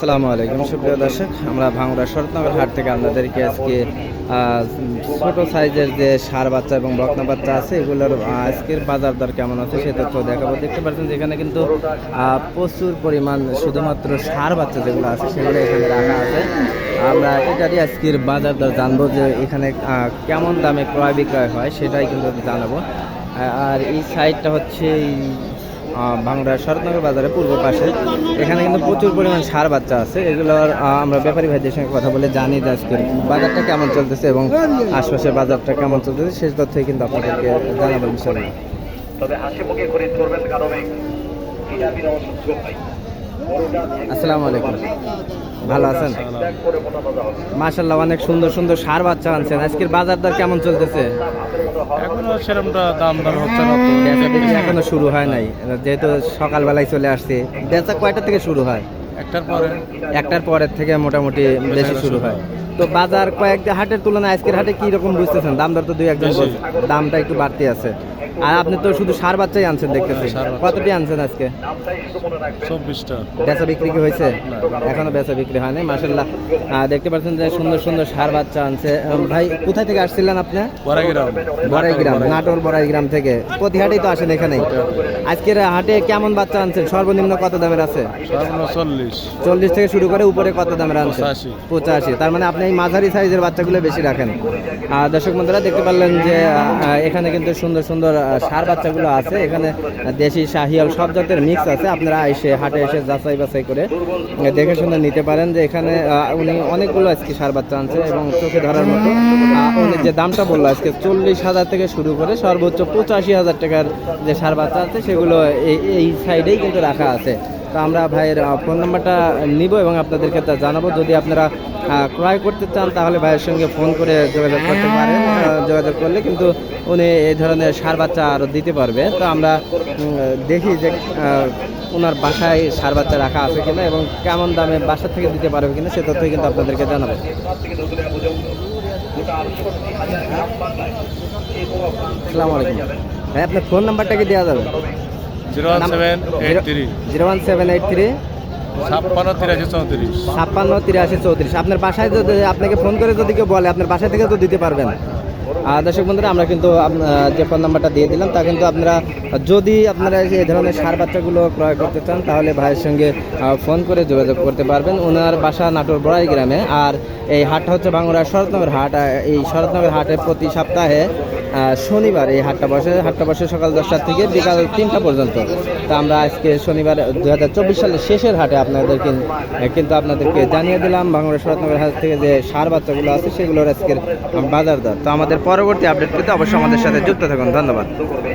আসসালামু আলাইকুম, সুপ্রিয় দর্শক। আমরা ভাঙড়া শরৎনগর হাট থেকে আপনাদেরকে আজকে ছোট সাইজের যে সার বাচ্চা এবং বকনা বাচ্চা আছে, এগুলোর আজকের বাজার দর কেমন আছে সে তথ্য দেখাবো। দেখতে পাচ্ছেন যে এখানে কিন্তু প্রচুর পরিমাণ শুধুমাত্র সার বাচ্চা যেগুলো আছে, সেগুলো এখানে রাখা আছে। আমরা এটারই আজকের বাজার দর জানব যে এখানে কেমন দামে ক্রয় বিক্রয় হয়, সেটাই কিন্তু জানাব। আর এই সাইডটা হচ্ছে বাংলার শরৎনগর বাজারের পূর্ব পাশে। এখানে কিন্তু প্রচুর পরিমাণ সার বাচ্চা আছে। এগুলোর আমরা ব্যাপারী ভাইদের সঙ্গে কথা বলে জানি যে আজকে বাজারটা কেমন চলতেছে এবং আশপাশের বাজারটা কেমন চলতেছে সেই তথ্যই কিন্তু আপনাদেরকে জানাব বিষয় তবে হাসি মুখে করে চলবেন কারণে আসসালামু আলাইকুম। ভালো আছেন? মাশাল্লাহ অনেক সুন্দর সুন্দর সার বাচ্চা আনছেন। আজকের বাজার দর কেমন চলতেছে? এখনও সেরকমটা দাম দর হচ্ছে না এখনও শুরু হয় নাই। যেহেতু সকালবেলায় চলে আসছে। বেচা কয়টা থেকে শুরু হয়? একটার পরে একটার পরের থেকে মোটামুটি বেশি শুরু হয়। তো বাজার কয়েকটা হাটের তুলনায় আজকের হাটে কি রকম বুঝতেছেন? দাম দর তো দুই একজন দামটা একটু বাড়তি আছে। আর আপনি তো শুধু সার বাচ্চাই আনছেন দেখতেছি। বাচ্চা। কতটি আনছেন আজকে? চব্বিশটা। বেচা বিক্রি কি হয়েছে? এখনও বেচা বিক্রি হয়নি মাসাল্লাহ দেখতে পাচ্ছেন যে সুন্দর সুন্দর সার বাচ্চা আনছে। ভাই কোথায় থেকে আসছিলেন আপনি? বড়াইগ্রাম বড়াইগ্রাম। নাটোর বড়াইগ্রাম থেকে। প্রতি হাটেই তো আসেন এখানেই। আজকের হাটে কেমন বাচ্চা আনছেন? সর্বনিম্ন কত দামের আছে? সর্বনিম্ন চল্লিশ। চল্লিশ। থেকে শুরু করে উপরে কত দামের আনছেন পঁচাশি। তার মানে আপনি এই মাঝারি সাইজের বাচ্চাগুলো বেশি রাখেন। আর দর্শক বন্ধুরা দেখতে পারলেন যে এখানে কিন্তু সুন্দর সুন্দর সার বাচ্চাগুলো আছে। এখানে দেশি শাহিয়াল সব জাতের মিক্স আছে। আপনারা এসে হাটে এসে যাচাই বাছাই করে দেখে শুনে নিতে পারেন যে এখানে উনি অনেকগুলো আজকে সার বাচ্চা আনছে এবং চোখে ধরার মতো উনি যে দামটা বলল আজকে চল্লিশ হাজার থেকে শুরু করে সর্বোচ্চ পঁচাশি হাজার টাকার যে সার বাচ্চা আছে সেগুলো এই এই সাইডেই কিন্তু রাখা আছে। তো আমরা ভাইয়ের ফোন নাম্বারটা নিব এবং আপনাদেরকে তা জানাব। যদি আপনারা ক্রয় করতে চান তাহলে ভাইয়ের সঙ্গে ফোন করে যোগাযোগ করতে পারেন যোগাযোগ করলে কিন্তু উনি এই ধরনের সার বাচ্চা আরও দিতে পারবে। তো আমরা দেখি যে ওনার বাসায় সার বাচ্চা রাখা আছে কিনা এবং কেমন দামে বাসা থেকে দিতে পারবে কিনা সে তথ্যই কিন্তু আপনাদেরকে জানাব। আসসালামু আলাইকুম। ভাই আপনার ফোন নাম্বারটা কি দেওয়া যাবে? Zero one seven eight three. Zero one seven eight three. ছাপ্পান্ন তিরাশি চৌত্রিশ। ছাপ্পান্ন তিরাশি চৌত্রিশ। আপনার বাসায় যদি আপনাকে ফোন করে যদি কেউ বলে আপনার বাসায় থেকে তো দিতে পারবেন। দর্শক বন্ধুরা, আমরা কিন্তু যে ফোন নাম্বারটা দিয়ে দিলাম, তা কিন্তু আপনারা যদি আপনারা এই ধরনের সার বাচ্চাগুলো ক্রয় করতে চান, তাহলে ভাইয়ের সঙ্গে ফোন করে যোগাযোগ করতে পারবেন। ওনার বাসা নাটোর বড়াই গ্রামে। আর এই হাটটা হচ্ছে বাংলার শরৎনগর হাট। এই শরৎনগর হাটে প্রতি সপ্তাহে শনিবার এই হাটটা বসে। হাটটা বসে সকাল দশটা থেকে বিকাল তিনটা পর্যন্ত। তা আমরা আজকে শনিবার দু হাজার চব্বিশ সালের শেষের হাটে আপনাদের কিন্তু আপনাদেরকে জানিয়ে দিলাম, বাংলার শরৎনগর হাট থেকে যে সার বাচ্চাগুলো আছে, সেগুলোর আজকের বাজার দর। তো আমাদের পরবর্তী আপডেট পেতে অবশ্যই আমাদের সাথে যুক্ত থাকুন। ধন্যবাদ।